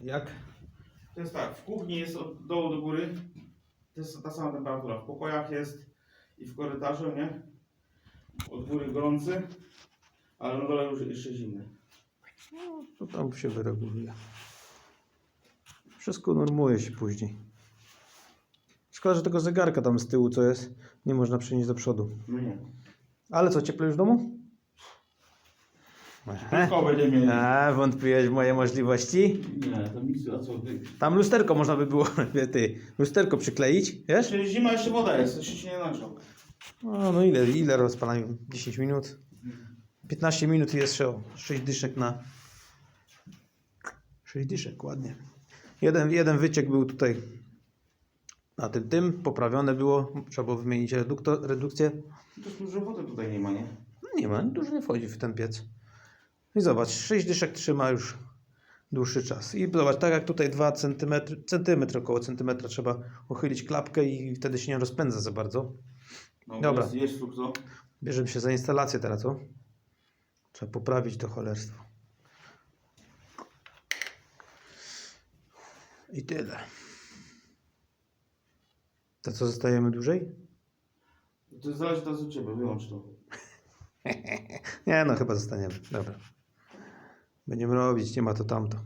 Jak? To jest tak, w kuchni jest od dołu do góry, to jest ta sama temperatura. W pokojach jest i w korytarzu, nie? Od góry gorący, ale na dole już jeszcze zimny. To tam się wyreguluje. Wszystko normuje się później. Szkoda, że tego zegarka tam z tyłu, co jest, nie można przenieść do przodu. No nie. Ale co, cieplej już w domu? Tylko będziemy mieli. A, wątpiłeś w moje możliwości? Nie, to a co ty? Tam lusterko można by było, ty, lusterko przykleić, wiesz? Czyli zima jeszcze woda jest, jeszcze się nie nagrzał. No, no ile, ile rozpalamy? 10 minut? 15 minut i jest show. 6 dyszek na... 6 dyszek, ładnie. Jeden, jeden wyciek był tutaj na tym, tym, poprawione było, trzeba było wymienić redukto, redukcję. To dużo wody tutaj nie ma, nie? No nie ma, dużo nie wchodzi w ten piec. I zobacz, 6 dyszek trzyma już dłuższy czas. I zobacz, tak jak tutaj 2 cm, centymetr, około centymetra trzeba uchylić klapkę i wtedy się nie rozpędza za bardzo. No, Dobra. Jest, jest tu co? Bierzemy się za instalację teraz, co? Trzeba poprawić to cholerstwo. I tyle. To co, zostajemy dłużej? To zależy teraz od Ciebie, wyłącz to. Nie no, chyba zostaniemy. Dobra. Będziemy robić, nie ma to tamto.